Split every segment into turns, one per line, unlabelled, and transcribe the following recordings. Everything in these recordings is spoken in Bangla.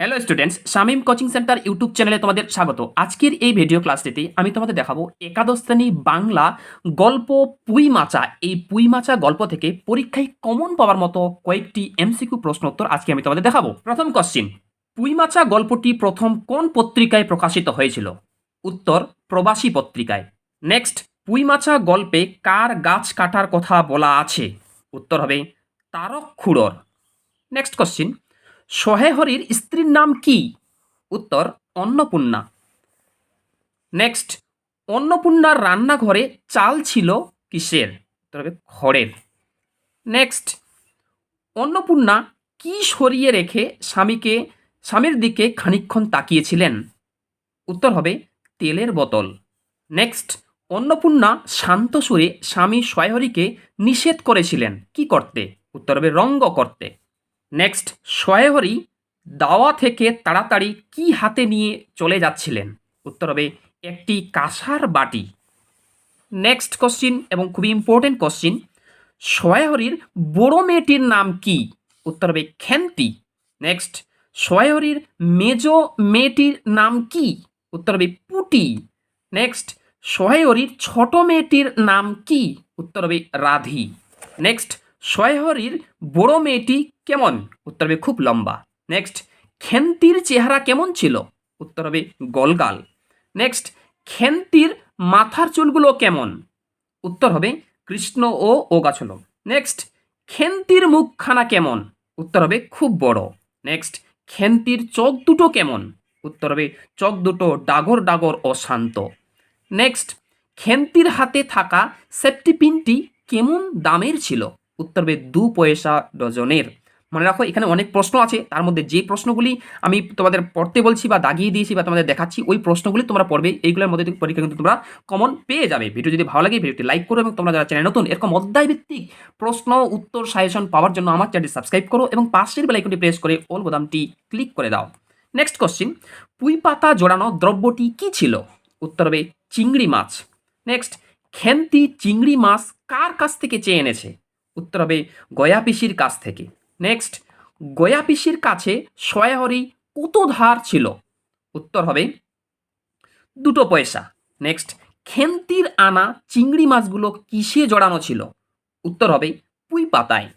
Hello students Shamim coaching centre YouTube চ্যানেলে তোমাদের স্বাগত। আজকের এই ভিডিও ক্লাসটিতে আমি তোমাদের দেখাবো একাদশ শ্রেণি বাংলা গল্প পুই মাচা। এই পুই মাচা গল্প থেকে পরীক্ষায় কমন পাওয়ার মতো কয়েকটি এমসিকিউ প্রশ্ন উত্তর আজকে আমি তোমাদের দেখাবো। প্রথম কোশ্চিন পুই মাচা গল্পটি প্রথম কোন পত্রিকায় প্রকাশিত হয়েছিল? উত্তর, প্রবাসী পত্রিকায়। নেক্সট পুই মাচা গল্পে কার গাছ কাটার কথা বলা আছে? উত্তর হবে, তারক খুড়র। নেক্সট কোশ্চিন সহেহরির স্ত্রীর নাম কি? উত্তর, অন্নপূর্ণা। নেক্সট অন্নপূর্ণার রান্নাঘরে চাল ছিল কিসের? হবে খড়ের। নেক্সট অন্নপূর্ণা কি সরিয়ে রেখে স্বামীকে, স্বামীর দিকে খানিকক্ষণ তাকিয়েছিলেন? উত্তর হবে তেলের বোতল। নেক্সট অন্নপূর্ণা শান্ত সুরে স্বামী সয়হরিকে নিষেধ করেছিলেন। কি করতে? উত্তর হবে রঙ্গ করতে। নেক্সট সহেহরি দাওয়া থেকে তাড়াতাড়ি কি হাতে নিয়ে চলে যাচ্ছিলেন? উত্তর হবে, একটি কাঁসার বাটি। নেক্সট কোশ্চিন এবং খুবই ইম্পর্টেন্ট কোশ্চিন সহেহরির বড় মেয়েটির নাম কি? উত্তর হবে খ্যান্তি নেক্সট সহেহরির মেজ মেয়েটির নাম কি? উত্তর হবে পুটি নেক্সট সহেহরির ছোট মেয়েটির নাম কি? উত্তর হবে রাধি নেক্সট সহেহরির বড় মেয়েটি কেমন? উত্তর হবে খুব লম্বা। নেক্সট খেন্তির চেহারা কেমন ছিল? উত্তর হবে গলগাল। নেক্সট খেন্তির মাথার চুলগুলো কেমন? উত্তর হবে কৃষ্ণ ও ওগাছল নেক্সট খেন্তির মুখখানা কেমন? উত্তর হবে খুব বড়। নেক্সট খেন্তির চোখ দুটো কেমন? উত্তর হবে চোখ দুটো ডাগর ডাগর ও শান্ত নেক্সট খেন্তির হাতে থাকা সেফটি পিনটি কেমন দামের ছিল? উত্তর হবে দু পয়সা ডজনের। মনে রাখো, এখানে অনেক প্রশ্ন আছে, তার মধ্যে যে প্রশ্নগুলি আমি তোমাদের পড়তে বলছি বা দাগিয়ে দিয়েছি বা তোমাদের দেখাচ্ছি, ওই প্রশ্নগুলি তোমরা পড়বে, এইগুলোর মধ্যে পরীক্ষা কিন্তু তোমরা কমন পেয়ে যাবে। ভিডিও যদি ভালো লাগে, ভিডিওটি লাইক করো এবং তোমরা যারা চ্যানেল নতুন, এরকম অধ্যায় ভিত্তিক প্রশ্ন, উত্তর সাজেশন পাওয়ার জন্য আমার চ্যানেলটি সাবস্ক্রাইব করো এবং পাশের বেলাইকনটি প্রেস করে অল বোতামটি ক্লিক করে দাও। নেক্সট কোশ্চিন পুঁই পাতা জোড়ানো দ্রব্যটি কি ছিল? উত্তর হবে চিংড়ি মাছ। নেক্সট খেন্তি চিংড়ি মাছ কার কাছ থেকে চেয়ে এনেছে? উত্তর হবে গয়া পিসির কাছ থেকে। নেক্সট গয়া পিসির কাছে সয়াহরি কত ধার ছিল? উত্তর হবে দুটো পয়সা। নেক্সট খেন্তির আনা চিংড়ি মাছগুলো কিসে জড়ানো ছিল? উত্তর হবে পুঁই পাতায়।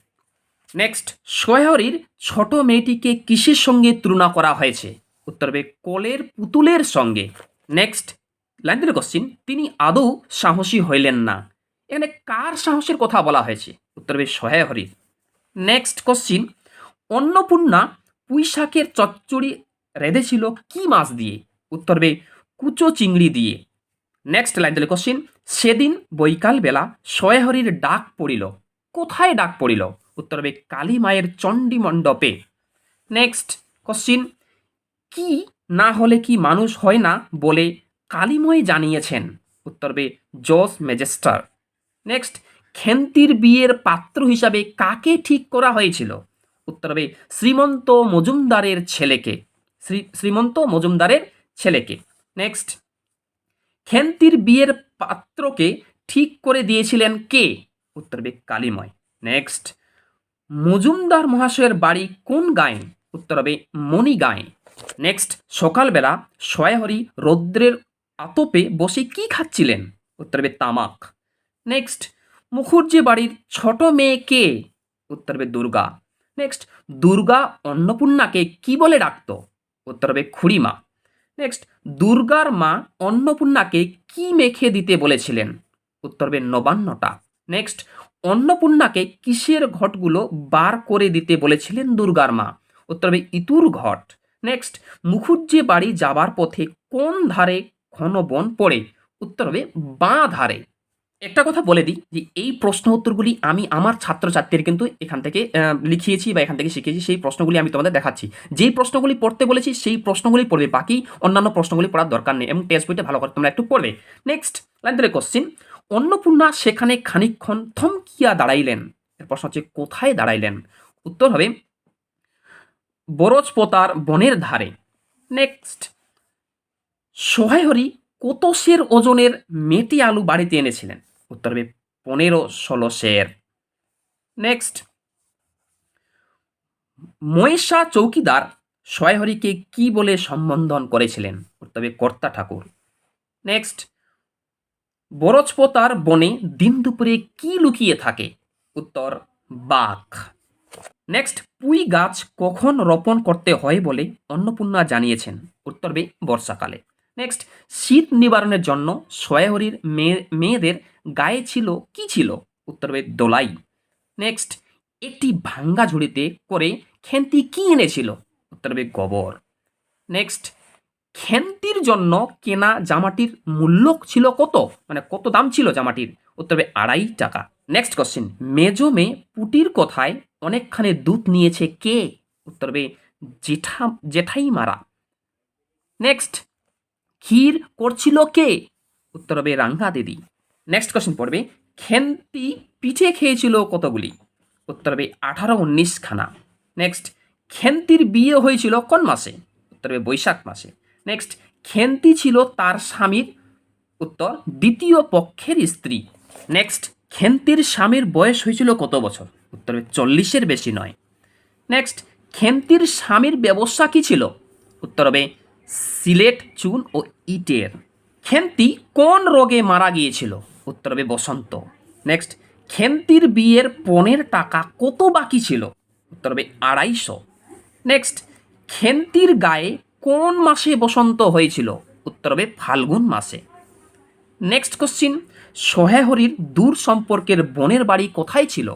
নেক্সট সয়াহরির ছোট মেয়েটিকে কিসের সঙ্গে তুলনা করা হয়েছে? উত্তর হবে কলের পুতুলের সঙ্গে। নেক্সট লাইন দিলে কোশ্চিন তিনি আদৌ সাহসী হইলেন না। এখানে কার সাহসের কথা বলা হয়েছে? উত্তর হবে সহায়হরির নেক্সট কোশ্চিন অন্নপূর্ণা পুঁই শাকের চচ্চড়ি রেঁধেছিল কি মাছ দিয়ে? উত্তর হবে কুচো চিংড়ি দিয়ে। নেক্সট লাইন দিলে কোশ্চিন সেদিন বৈকালবেলা সয়াহরির ডাক পড়িল। কোথায় ডাক পড়িল? উত্তর হবে কালী মায়ের চণ্ডী মণ্ডপে। নেক্সট কোশ্চিন কি না হলে কি মানুষ হয় না বলে কালিময় জানিয়েছেন? উত্তর হবে জস ম্যাজেস্টার নেক্সট খেন্তির বিয়ের পাত্র হিসাবে কাকে ঠিক করা হয়েছিল? উত্তর হবে, শ্রীমন্ত মজুমদারের ছেলেকে। শ্রী, শ্রীমন্ত মজুমদারের ছেলেকে। নেক্সট খেন্তির বিয়ের পাত্রকে ঠিক করে দিয়েছিলেন কে? উত্তর হবে, কালিময়। নেক্সট মজুমদার মহাশয়ের বাড়ি কোন গায়ে? উত্তর হবে, মণি গায়ে। নেক্সট সকালবেলা সয়াহরি রৌদ্রের আতপে বসে কি খাচ্ছিলেন? উত্তর হবে, তামাক। নেক্সট মুখুর্জি বাড়ির ছোট মেয়ে কে উত্তর হবে দুর্গা নেক্সট দুর্গা অন্নপূর্ণাকে কি বলে ডাকত? উত্তর হবে খুড়িমা নেক্সট দুর্গার মা অন্নপূর্ণাকে কি মেখে দিতে বলেছিলেন? উত্তর হবে নবান্নটা নেক্সট অন্নপূর্ণাকে কিসের ঘটগুলো বার করে দিতে বলেছিলেন দুর্গার মা? উত্তর হবে ইতুর ঘট. নেক্সট মুখুজ্জে বাড়ি যাবার পথে কোন ধারে ঘন বন পড়ে? উত্তর হবে বাঁ ধারে। একটা কথা বলে দিই যে এই প্রশ্ন উত্তরগুলি আমি আমার ছাত্রছাত্রীর কিন্তু এখান থেকে লিখিয়েছি বা এখান থেকে শিখেছি সেই প্রশ্নগুলি আমি তোমাদের দেখাচ্ছি। যেই প্রশ্নগুলি পড়তে বলেছি, সেই প্রশ্নগুলি পড়বে। বাকি অন্যান্য প্রশ্নগুলি পড়ার দরকার নেই এবং টেস্ট বইটা ভালো করে তোমরা একটু পড়বে। নেক্সট লাইন ধরে কোশ্চিন অন্নপূর্ণা সেখানে খানিকক্ষণ থমকিয়া দাঁড়াইলেন। এর প্রশ্ন হচ্ছে, কোথায় দাঁড়াইলেন? উত্তর হবে, বরজপোতার বনের ধারে। নেক্সট সহায়হরি কত সের ওজনের মেটি আলু বাড়িতে এনেছিলেন। উত্তর হবে পনেরো ষোলো সের। নেক্সট মহেশা চৌকিদার সয়হরিকে কি বলে সম্বোধন করেছিলেন? হবে কর্তা ঠাকুর। নেক্সট বরজপতার বনে দিন দুপুরে কি লুকিয়ে থাকে? উত্তর, বাঘ। নেক্সট পুঁই গাছ কখন রোপণ করতে হয় বলে অন্নপূর্ণা জানিয়েছেন? উত্তর বে বর্ষাকালে। নেক্সট শীত নিবারণের জন্য সয়াহরির মেয়ে মেয়েদের গায়ে ছিল, কি ছিল? উত্তর বে দোলাই। নেক্সট একটি ভাঙ্গা ঝুড়িতে করে খেন্তি কি এনেছিল? উত্তর হবে গোবর। নেক্সট খেন্তির জন্য কেনা জামাটির মূল্য ছিল কত? মানে কত দাম ছিল জামাটির? উত্তর হবে আড়াই টাকা। নেক্সট কোশ্চেন মেজো মেয়ে পুটির কথায় অনেকখানি দুধ নিয়েছে কে? উত্তর হবে জেঠা জেঠাই মারা নেক্সট ক্ষীর করছিল কে? উত্তর হবে রাঙ্গা দিদি। নেক্সট কোশ্চেন পড়বে, খেন্তি পিঠে খেয়েছিল কতগুলি? উত্তর হবে, আঠারো, উনিশ খানা। নেক্সট খেন্তির বিয়ে হয়েছিল কোন মাসে? উত্তর হবে, বৈশাখ মাসে। নেক্সট খেন্তি ছিল তার স্বামীর? উত্তর, দ্বিতীয় পক্ষের স্ত্রী। নেক্সট খেন্তির স্বামীর বয়স হয়েছিল কত বছর? উত্তর হবে, চল্লিশের বেশি নয়। নেক্সট খেন্তির স্বামীর ব্যবসা কি ছিল? উত্তর হবে, সিলেট চুন ও ইটের। খেন্তি কোন রোগে মারা গিয়েছিল? উত্তর হবে বসন্ত। নেক্সট খেন্তির বিয়ের পনেরো টাকা কত বাকি ছিল? উত্তর হবে আড়াইশো। নেক্সট খেন্তির গায়ে কোন মাসে বসন্ত হয়েছিল? উত্তর হবে ফাল্গুন মাসে। নেক্সট কোশ্চিন সোহেহরির দূর সম্পর্কের বোনের বাড়ি কোথায় ছিল?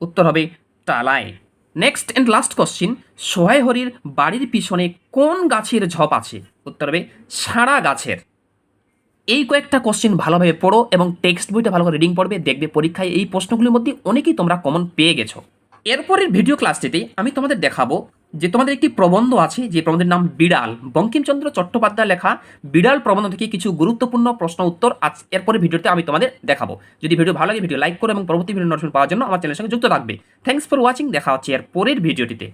উত্তর হবে টালায় নেক্সট অ্যান্ড লাস্ট কোশ্চিন সোহেহরির বাড়ির পিছনে কোন গাছের ঝপ আছে? উত্তর হবে সাড়া গাছের। এই কয়েকটা কোশ্চেন ভালোভাবে পড়ো এবং টেক্সট বইটা ভালো করে রিডিং পড়বে, দেখবে পরীক্ষায় এই প্রশ্নগুলির মধ্যে অনেকেই তোমরা কমন পেয়ে গেছো। এরপরের ভিডিও ক্লাসটিতে আমি তোমাদের দেখাবো যে তোমাদের একটি প্রবন্ধ আছে, যে প্রবন্ধের নাম বিড়াল। বঙ্কিমচন্দ্র চট্টোপাধ্যায় লেখা, বিড়াল প্রবন্ধ থেকে কিছু গুরুত্বপূর্ণ প্রশ্ন উত্তর আজ এরপরে ভিডিওতে আমি তোমাদের দেখাবো। যদি ভিডিও ভালো লাগে ভিডিও লাইক করো এবং পরবর্তী ভিডিও নোটিফিকেশন পাওয়ার জন্য আমার চ্যানেলের সঙ্গে যুক্ত থাকবে। থ্যাংকস ফর ওয়াচিং দেখা হচ্ছে এর পরের ভিডিওটিতে